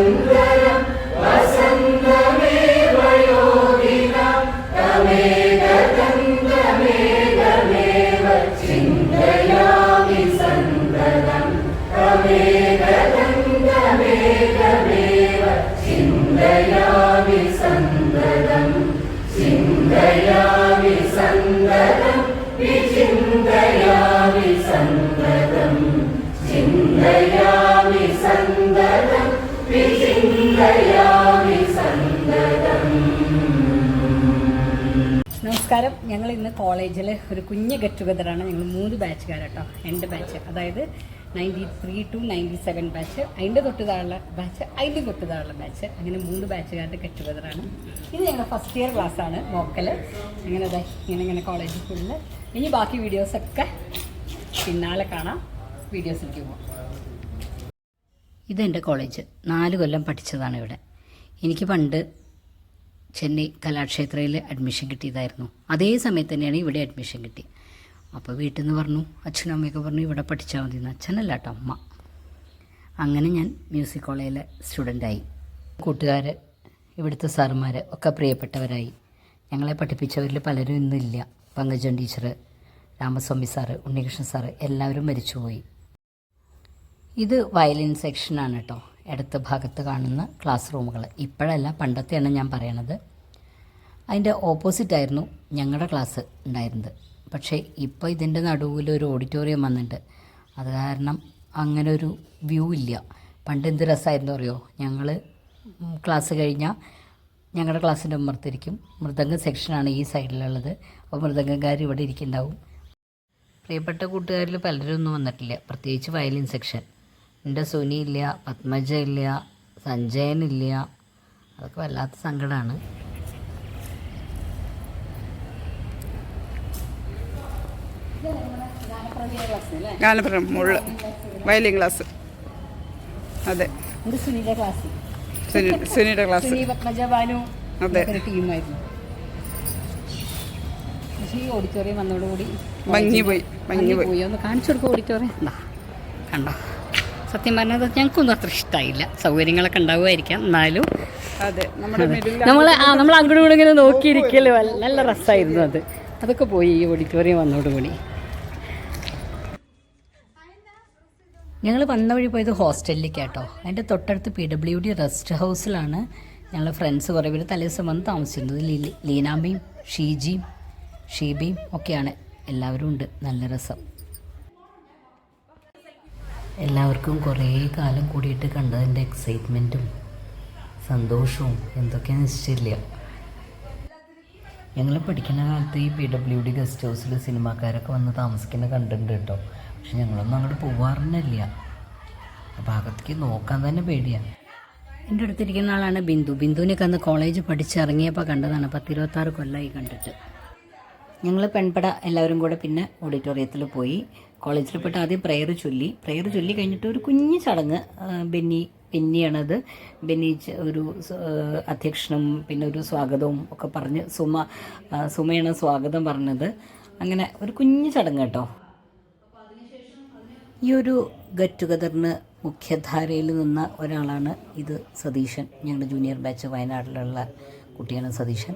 Bye. നമസ്കാരം. ഞങ്ങൾ ഇന്ന് കോളേജിൽ ഒരു കുഞ്ഞ് ഗെറ്റ് ടുഗദറാണ് ഞങ്ങൾ മൂന്ന് ബാച്ചുകാരട്ടോ എന്റെ ബാച്ച് അതായത് ninety three to ninety seven batch അതിന്റെ തൊട്ട് താഴെ ബാച്ച് അതിന്റെ തൊട്ട് താഴെ ബാച്ച് അങ്ങനെ മൂന്ന് ബാച്ചുകാരുടെ ഗെറ്റ് ടുഗദറാണ് ഇത് ഞങ്ങളുടെ ഫസ്റ്റ് ഇയർ ക്ലാസ്സാണ് മോക്കൽ. അങ്ങനെ അതെ ഇങ്ങനെ ഇങ്ങനെ കോളേജിൽ ഫുള്ള് ഇനി ബാക്കി വീഡിയോസൊക്കെ പിന്നാലെ കാണാം. വീഡിയോസിലേക്ക് പോകാം ഇതെന്റെ കോളേജ് നാല് കൊല്ലം പഠിച്ചതാണ് ഇവിടെ. എനിക്ക് പണ്ട് ചെന്നൈ കലാക്ഷേത്രയിൽ അഡ്മിഷൻ കിട്ടിയതായിരുന്നു. അതേ സമയത്ത് തന്നെയാണ് ഇവിടെ അഡ്മിഷൻ കിട്ടി. അപ്പോൾ വീട്ടിൽ നിന്ന് പറഞ്ഞു അച്ഛനും അമ്മയൊക്കെ പറഞ്ഞു ഇവിടെ പഠിച്ചാൽ മതി എന്ന് അച്ഛനല്ല കേട്ടോ അമ്മ. അങ്ങനെ ഞാൻ മ്യൂസിക് കോളേജിലെ സ്റ്റുഡന്റായി കൂട്ടുകാർ ഇവിടുത്തെ സാറുമാർ ഒക്കെ പ്രിയപ്പെട്ടവരായി. ഞങ്ങളെ പഠിപ്പിച്ചവരിൽ പലരും ഇന്നില്ല. Pankajan teacher Ramaswamy sir Unnikrishnan sir എല്ലാവരും മരിച്ചുപോയി. ഇത് വയലിൻ സെക്ഷനാണ് കേട്ടോ ഇടത്ത് ഭാഗത്ത് കാണുന്ന ക്ലാസ് റൂമുകൾ ഇപ്പോഴല്ല പണ്ടത്തെയാണ് ഞാൻ പറയണത്. അതിന്റെ ഓപ്പോസിറ്റായിരുന്നു ഞങ്ങളുടെ ക്ലാസ് ഉണ്ടായിരുന്നത്. പക്ഷേ ഇപ്പോൾ ഇതിന്റെ നടുവിൽ ഒരു ഓഡിറ്റോറിയം വന്നിട്ടുണ്ട്. അത് കാരണം അങ്ങനെ ഒരു വ്യൂ ഇല്ല. പണ്ട് എന്ത് രസമായിരുന്നു അറിയോ? ഞങ്ങൾ ക്ലാസ് കഴിഞ്ഞാൽ ഞങ്ങളുടെ ക്ലാസ്സിന്റെ ഉമ്മർത്തിരിക്കും. മൃദംഗ സെക്ഷനാണ് ഈ സൈഡിലുള്ളത് അപ്പോൾ മൃദംഗക്കാർ ഇവിടെ ഇരിക്കുന്നുണ്ടാവും. പ്രിയപ്പെട്ട കൂട്ടുകാരിൽ പലരും ഒന്നും വന്നിട്ടില്ല. പ്രത്യേകിച്ച് വയലിൻ സെക്ഷൻ എന്റെ സുനി ഇല്ല പത്മജ ഇല്ല സഞ്ജയൻ ഇല്ല. അതൊക്കെ വല്ലാത്ത സങ്കടമാണ് ഗാനപ്രം മുൾ വയലിൻ ക്ലാസ്. അതെ. സുനിയുടെ ക്ലാസ്. സുനിയുടെ അതെ. ഒരു ടീമായിരുന്നു. പക്ഷേ ഈ ഓഡിറ്റോറിയം വന്നതോടുകൂടി ഭംഗി പോയി ഭംഗി പോയി. പോയി. ഒന്ന് കാണിച്ചു കൊടുക്കും ഓഡിറ്റോറിയം എന്താ കണ്ടോ? സത്യം പറഞ്ഞത് ഞങ്ങൾക്കൊന്നും അത്ര ഇഷ്ടമായില്ല സൗകര്യങ്ങളൊക്കെ ഉണ്ടാവുമായിരിക്കാം എന്നാലും. അതെ നമ്മുടെ മിഡിൽ നമ്മൾ നമ്മൾ അങ്ങോട്ടും ഇങ്ങനെ നോക്കിയിരിക്കല്ലോ നല്ല രസമായിരുന്നു അത്. അതൊക്കെ പോയി ഈ ഓഡിറ്റോറിയം വന്നതോടുകൂടി. ഞങ്ങൾ വന്ന വഴി പോയത് ഹോസ്റ്റലിലേക്ക് കേട്ടോ അതിന്റെ തൊട്ടടുത്ത് പി ഡബ്ല്യു ഡി റെസ്റ്റ് ഹൗസിലാണ് ഞങ്ങൾ ഫ്രണ്ട്സ് കുറേ പേര് തലേദിവസം വന്ന് താമസിച്ചിരുന്നത്. ലീ- ലീനാമ്മയും ഷീജിയും ഷീബയും ഒക്കെയാണ്. എല്ലാവരും ഉണ്ട്. നല്ല രസം. എല്ലാവർക്കും കുറേ കാലം കൂടിയിട്ട് കണ്ടതിന്റെ എക്സൈറ്റ്മെന്റും സന്തോഷവും എന്തൊക്കെയാണെന്ന് നിശ്ചയില്ല ഞങ്ങൾ പഠിക്കുന്ന കാലത്ത് ഈ പി ഡബ്ല്യു ഡി ഗസ്റ്റ് ഹൗസിൽ സിനിമാക്കാരൊക്കെ വന്ന് താമസിക്കുന്ന കണ്ടിട്ടുണ്ട് കേട്ടോ. പക്ഷെ ഞങ്ങളൊന്നും അങ്ങോട്ട് പോവാറന്നില്ല ആ ഭാഗത്തേക്ക് നോക്കാൻ തന്നെ പേടിയാണ് എന്റെ അടുത്തിരിക്കുന്ന ആളാണ് ബിന്ദു. ബിന്ദുവിനൊക്കെ അന്ന് കോളേജ് പഠിച്ചിറങ്ങിയപ്പോൾ കണ്ടതാണ്. പത്തിരുപത്താറ് കൊല്ലമായി കണ്ടിട്ട്. ഞങ്ങൾ പെൺപട എല്ലാവരും കൂടെ പിന്നെ ഓഡിറ്റോറിയത്തിൽ പോയി. കോളേജിൽ പോയിട്ട് ആദ്യം പ്രെയർ ചൊല്ലി. പ്രെയർ ചൊല്ലി കഴിഞ്ഞിട്ട് ഒരു കുഞ്ഞു ചടങ്ങ് ബെന്നി ബെന്നിയാണത്. ബെന്നി ഒരു അധ്യക്ഷനും പിന്നെ ഒരു സ്വാഗതവും ഒക്കെ പറഞ്ഞ് സുമ സുമയാണ് സ്വാഗതം പറഞ്ഞത്. അങ്ങനെ ഒരു കുഞ്ഞു ചടങ്ങ് കേട്ടോ. ഈ ഒരു ഗെറ്റ് ടുഗദറിന് മുഖ്യധാരയിൽ നിന്ന ഒരാളാണ് ഇത് സതീശൻ. ഞങ്ങളുടെ ജൂനിയർ ബാച്ച് വയനാട്ടിലുള്ള കുട്ടിയാണ് സതീശൻ.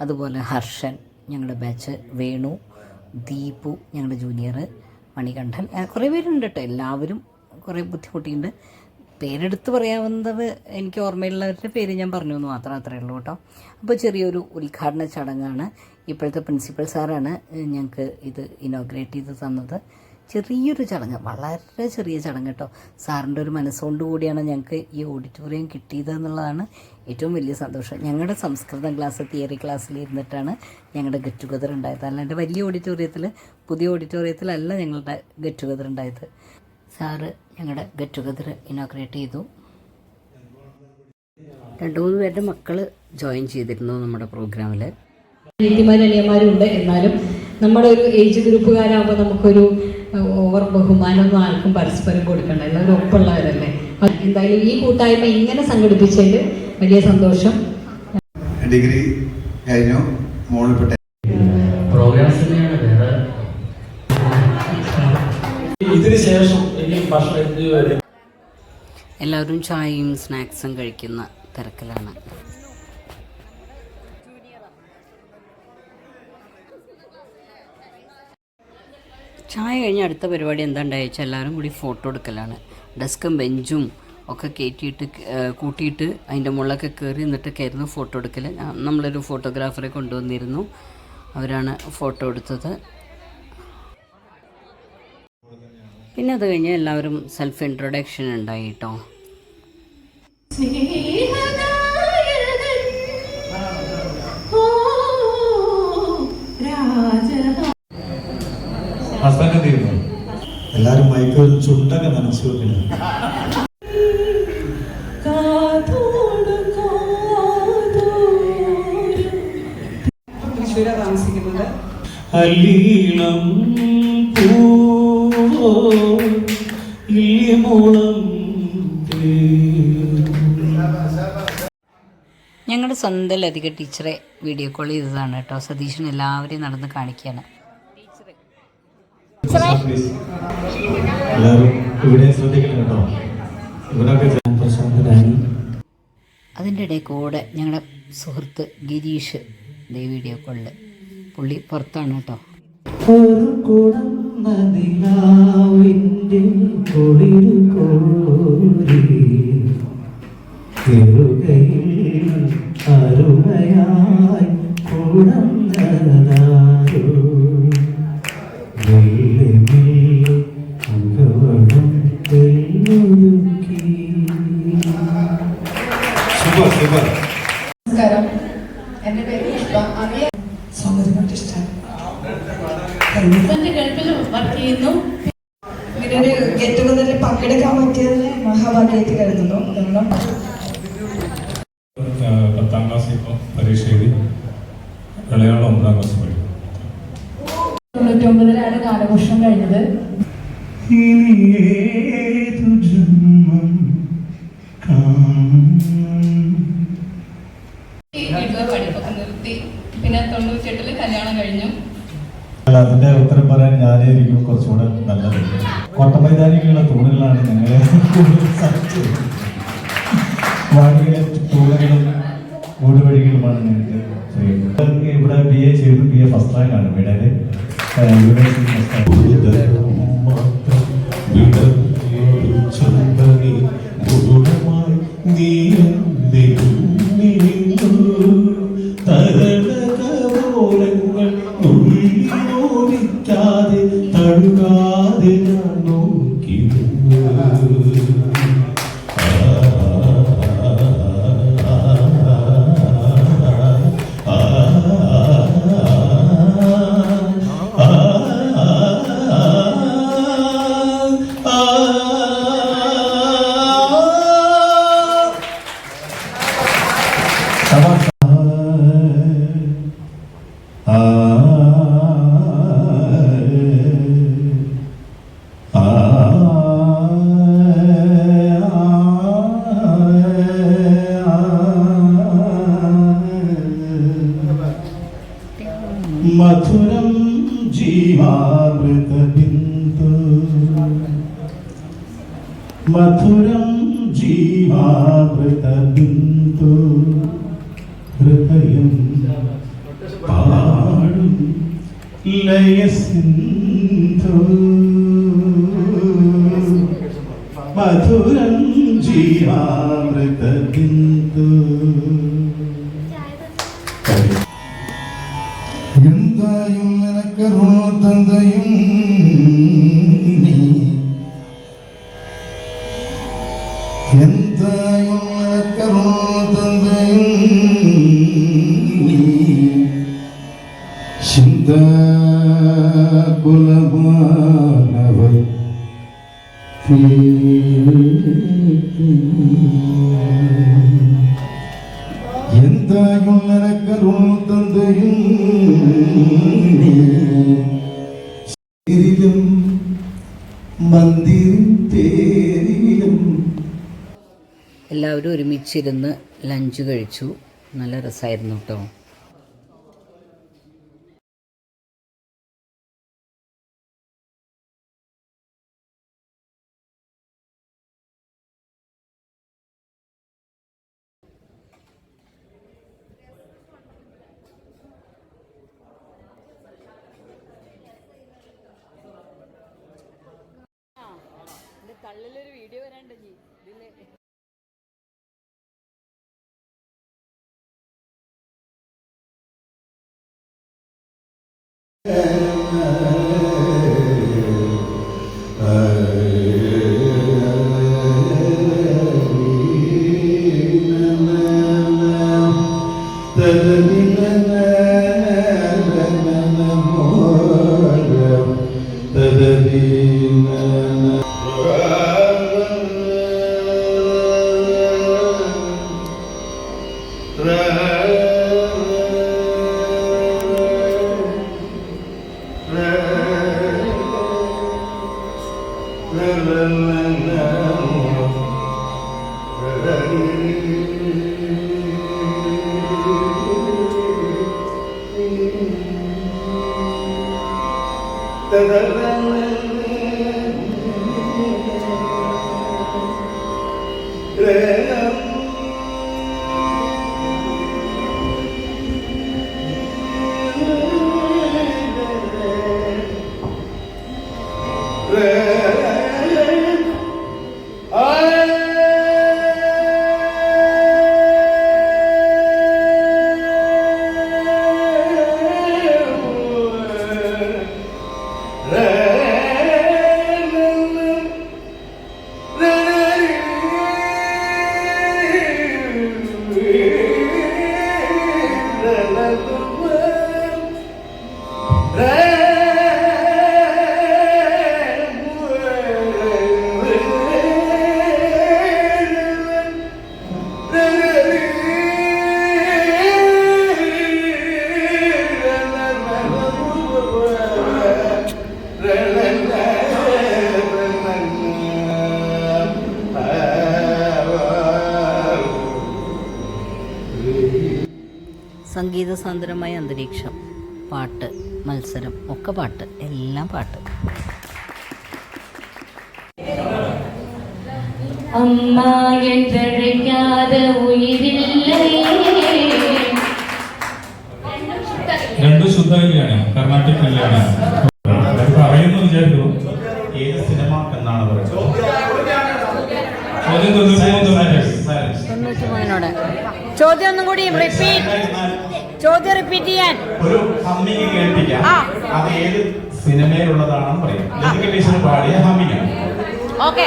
അതുപോലെ ഹർഷൻ ഞങ്ങളുടെ ബാച്ച് വേണു ദീപു ഞങ്ങളുടെ ജൂനിയർ മണികണ്ഠൻ. കുറേ പേരുണ്ട് കേട്ടോ. എല്ലാവരും കുറേ ബുദ്ധിമുട്ടിയുണ്ട് പേരെടുത്ത് പറയാവുന്നത് എനിക്ക് ഓർമ്മയുള്ളവരുടെ പേര് ഞാൻ പറഞ്ഞു എന്ന് മാത്രം അത്രയേ ഉള്ളൂ കേട്ടോ. അപ്പോൾ ചെറിയൊരു ഉദ്ഘാടന ചടങ്ങാണ്. ഇപ്പോഴത്തെ പ്രിൻസിപ്പൽ സാറാണ് ഞങ്ങൾക്ക് ഇത് ഇനോഗ്രേറ്റ് ചെയ്ത് തന്നത്. ചെറിയൊരു ചടങ്ങ് വളരെ ചെറിയ ചടങ്ങ് കേട്ടോ. സാറിന്റെ ഒരു മനസ്സുകൊണ്ട് കൂടിയാണ് ഞങ്ങൾക്ക് ഈ ഓഡിറ്റോറിയം കിട്ടിയത് എന്നുള്ളതാണ് ഏറ്റവും വലിയ സന്തോഷം. ഞങ്ങളുടെ സംസ്കൃതം ക്ലാസ് തിയറി ക്ലാസ്സിൽ ഇരുന്നിട്ടാണ് ഞങ്ങളുടെ ഗെറ്റ് ടുഗദർ ഉണ്ടായത്. അല്ലാണ്ട് വലിയ ഓഡിറ്റോറിയത്തിൽ പുതിയ ഓഡിറ്റോറിയത്തിലല്ല ഞങ്ങളുടെ ഗെറ്റ് ടുഗദർ ഉണ്ടായത്. സാറ് ഞങ്ങളുടെ ഗെറ്റ് ടുഗദർ ഇനോഗ്രേറ്റ് ചെയ്തു. രണ്ടു മൂന്ന് പേരുടെ മക്കൾ ജോയിൻ ചെയ്തിരുന്നു നമ്മുടെ പ്രോഗ്രാമിൽ അനിയത്തിമാരും അനിയന്മാരും ഉണ്ട് എന്നാലും നമ്മുടെ ഒരു ഏജ് ഗ്രൂപ്പുകാരാകുമ്പോൾ നമുക്കൊരു ഓവർ ബഹുമാനമൊന്നും ആർക്കും പരസ്പരം കൊടുക്കണ്ട. എല്ലാവരും ഒപ്പമുള്ളവരല്ലേ. അത് എന്തായാലും ഈ കൂട്ടായ്മ ഇങ്ങനെ സംഘടിപ്പിച്ചതിൽ വലിയ സന്തോഷം. ഡിഗ്രി കഴിഞ്ഞു. ഭക്ഷണം എല്ലാവരും ചായയും സ്നാക്സും കഴിക്കുന്ന തിരക്കിലാണ്. ചായ കഴിഞ്ഞ അടുത്ത പരിപാടി എന്താണ്ടായി വെച്ചാൽ എല്ലാവരും കൂടി ഫോട്ടോ എടുക്കലാണ്. ഡെസ്കും ബെഞ്ചും ഒക്കെ കയറ്റിയിട്ട് കൂട്ടിയിട്ട് അതിന്റെ മുകളിലൊക്കെ കയറി നിന്നിട്ടൊക്കെ ആയിരുന്നു ഫോട്ടോ എടുക്കൽ നമ്മളൊരു ഫോട്ടോഗ്രാഫറെ കൊണ്ടുവന്നിരുന്നു. അവരാണ് ഫോട്ടോ എടുത്തത്. പിന്നെ അത് കഴിഞ്ഞ് എല്ലാവരും സെൽഫ് ഇൻട്രൊഡക്ഷൻ ഉണ്ടായി കേട്ടോ ഓ ഹസ്ബൻഡ് എന്ത് ചെയ്യുന്നു എല്ലാരും മൈക്ക് ചുണ്ടൊക്കെ നനച്ചു തൃശ്ശൂരാണ് താമസിക്കുന്നത് അലീളം പൂവോ ഇല്ലിമോളം ഞങ്ങളുടെ സ്വന്തം ലതിക ടീച്ചറെ വീഡിയോ കോൾ ചെയ്തതാണ് കേട്ടോ. സതീഷിന് എല്ലാവരെയും നടന്ന് കാണിക്കുകയാണ്. അതിന്റെ ഇടയിൽ കൂടെ ഞങ്ങളുടെ സുഹൃത്ത് ഗിരീഷ് വീഡിയോ കോളിൽ പുള്ളി പുറത്താണ് കേട്ടോ. ഒരു കുടം നനതാരോ ഹസ്ബൻഡ് ഗൾഫിൽ വർക്ക് ചെയ്യുന്നു. ഇങ്ങനൊരു ഗെറ്റ് ടുഗദറിൽ പങ്കെടുക്കാൻ പറ്റിയതിന് മഹാഭാഗ്യമായിട്ട് കരുതുന്നു. കാരണം പത്താം ക്ലാസ് ഇപ്പോൾ പരീക്ഷ എഴുതി ഇളയാൾ ഒമ്പതാം ക്ലാസ് പഠിക്കും തൊണ്ണൂറ്റൊമ്പതിലാണ് കാലഘോഷം കഴിഞ്ഞത്. പഠിപ്പൊക്കെ നിർത്തി. പിന്നെ തൊണ്ണൂറ്റെട്ടിൽ കല്യാണം കഴിഞ്ഞു. അതിന്റെ ഉത്തരം പറയാൻ ഞാനായിരിക്കും കുറച്ചുകൂടെ നല്ലത്. കോട്ടമൈതാനികളുടെ തൂണുകളാണ് ഞങ്ങളെ. വാടിയിലെ തൂണുകളും ഊടുവഴികളുമാണ് ഞങ്ങൾക്ക് ചെയ്യുന്നത് ഇവിടെ ബി എ ചെയ്തു. ബി എ ഫസ്റ്റ് റാങ്ക് ആണ്. ഇവിടെ യൂണിവേഴ്സിറ്റി ഫസ്റ്റ് ോടിക്കാതെ పావృత బిందు హృదయం పాడు లయ సింధు എല്ലാവരും ഒരുമിച്ചിരുന്ന് ലഞ്ച് കഴിച്ചു. നല്ല രസമായിരുന്നു കേട്ടോ. Amen. ഒക്കെ പാട്ട് എല്ലാം പാട്ട് അമ്മ എന്തഴിക്കാതെ ഉയിരില്ലേ രണ്ടു ശുദ്ധ കല്യാണം കർണാട്ടിക് കല്യാണം പറയുന്നു വിചാരിക്കുന്നു ഏത് സിനിമ എന്നാണ് പറയുന്നത് ചോദ്യം ഒന്നും കൂടി റിപ്പീറ്റ് ചോദ്യം റിപ്പീറ്റ് ചെയ്യാൻ. ഒരു ഹമ്മിങ് കേൾപ്പിക്കാം അത് ഏത് സിനിമയിലുള്ളതാണെന്ന് പറയാം. ലതിക ടീച്ചർ പാടിയ ഹമ്മിങ് ഓക്കെ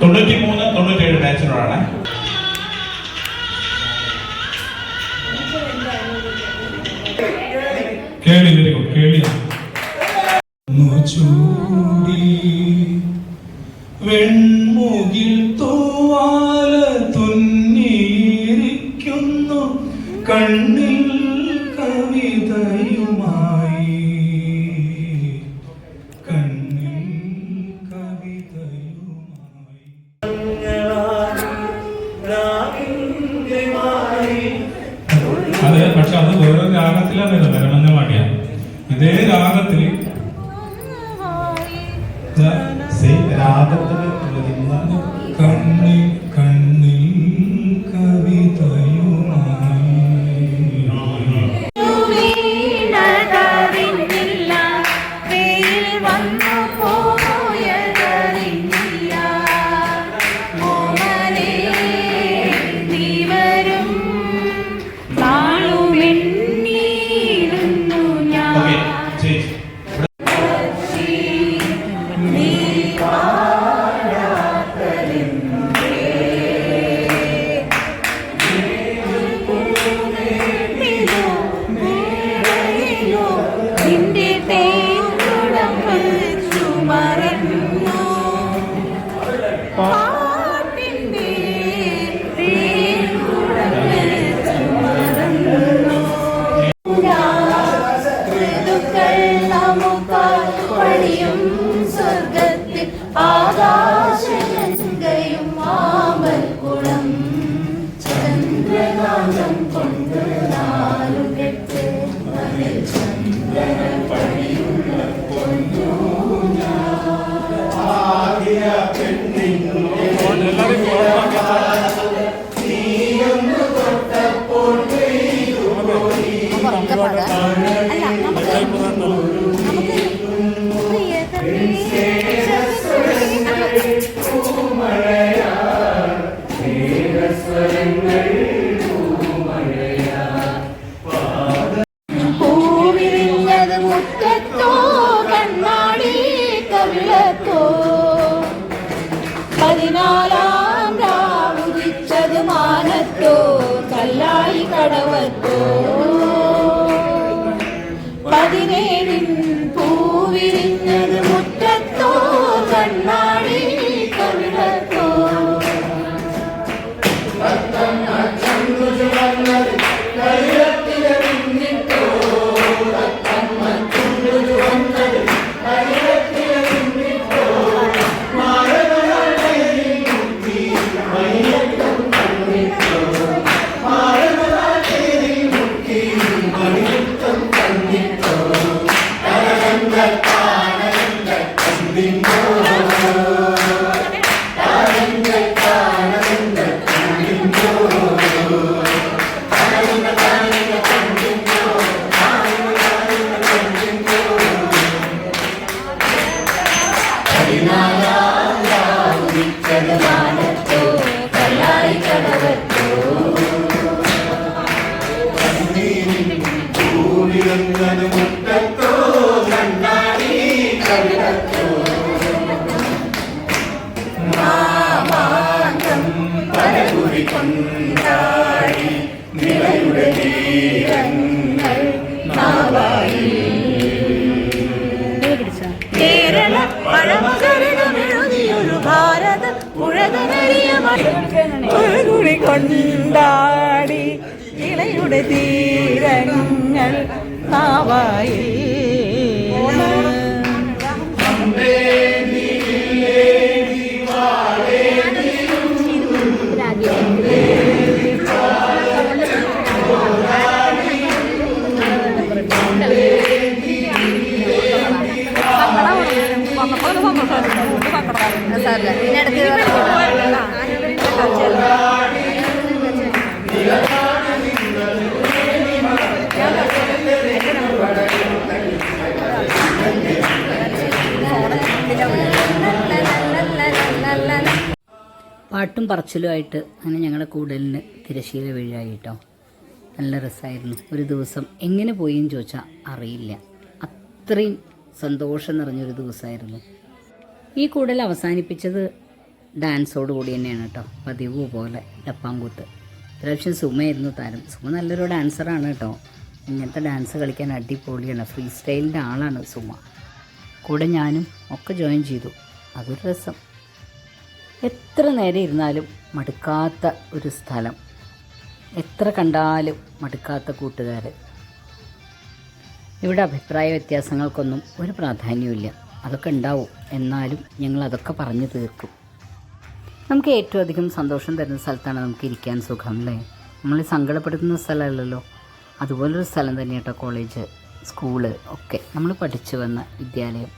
തൊണ്ണൂറ്റി മൂന്ന് തൊണ്ണൂറ്റേഴ് ബാച്ചിനോടാണ്. കേളി വെരി ഗുഡ് കേളി. ചൂടി വെൺമുകിൽ கண் வர കേരള പഴമചരിതമെഴുതിയൊരു ഭാരത കുടി കൊണ്ടാടി ഇളയുടെ തീരങ്ങൾ നാവായി പാട്ടും പറച്ചിലുമായിട്ട് അങ്ങനെ ഞങ്ങളുടെ കൂടലിന് തിരശ്ശീല വീഴായി കേട്ടോ നല്ല രസമായിരുന്നു ഒരു ദിവസം എങ്ങനെ പോയി എന്ന് ചോദിച്ചാൽ അറിയില്ല. അത്രയും സന്തോഷം നിറഞ്ഞൊരു ദിവസമായിരുന്നു ഈ കൂടൽ അവസാനിപ്പിച്ചത് ഡാൻസോട് കൂടി തന്നെയാണ് കേട്ടോ. പതിവ് പോലെ ഡപ്പാങ്കൂത്ത് പ്രാവശ്യം സുമയായിരുന്നു താരം. സുമ നല്ലൊരു ഡാൻസറാണ് കേട്ടോ. ഇങ്ങനത്തെ ഡാൻസ് കളിക്കാൻ അടിപൊളിയാണ്. ഫ്രീ സ്റ്റൈലിന്റെ ആളാണ് സുമ. കൂടെ ഞാനും ഒക്കെ ജോയിൻ ചെയ്തു. അതൊരു രസം. എത്ര നേരം ഇരുന്നാലും മടുക്കാത്ത ഒരു സ്ഥലം. എത്ര കണ്ടാലും മടുക്കാത്ത കൂട്ടുകാർ ഇവിടെ അഭിപ്രായ വ്യത്യാസങ്ങൾക്കൊന്നും ഒരു പ്രാധാന്യമില്ല അതൊക്കെ ഉണ്ടാവും. എന്നാലും ഞങ്ങൾ അതൊക്കെ പറഞ്ഞു തീർക്കും. നമുക്ക് ഏറ്റവും അധികം സന്തോഷം തരുന്ന സ്ഥലത്താണ് നമുക്ക് ഇരിക്കാൻ സുഖം അല്ലേ? നമ്മളെ സങ്കടപ്പെടുത്തുന്ന സ്ഥലമല്ലല്ലോ. അതുപോലൊരു സ്ഥലം തന്നെ കേട്ടോ കോളേജ് സ്കൂൾ ഒക്കെ. നമ്മൾ പഠിച്ചു വന്ന വിദ്യാലയം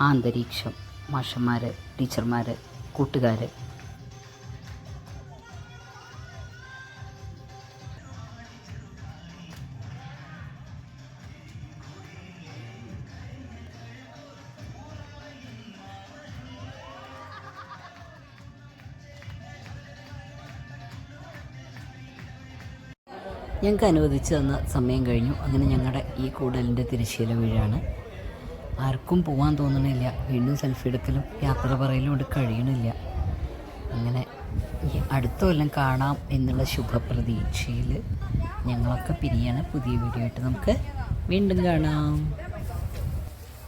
ആ അന്തരീക്ഷം മാഷന്മാർ ടീച്ചർമാർ കൂട്ടുകാർ ഞങ്ങൾക്ക് അനുവദിച്ചു തന്ന സമയം കഴിഞ്ഞു. അങ്ങനെ ഞങ്ങളുടെ ഈ കൂടലിന്റെ തിരശ്ശീല വീഴാണ്. ആർക്കും പോകാൻ തോന്നണില്ല. വീണ്ടും സെൽഫി എടുക്കലും യാത്ര പറയലും കൊണ്ട് കഴിയണില്ല. അങ്ങനെ ഈ അടുത്ത കൊല്ലം കാണാം എന്നുള്ള ശുഭപ്രതീക്ഷയിൽ ഞങ്ങളൊക്കെ പിരിയാണ്. പുതിയ വീഡിയോ ആയിട്ട് നമുക്ക് വീണ്ടും കാണാം.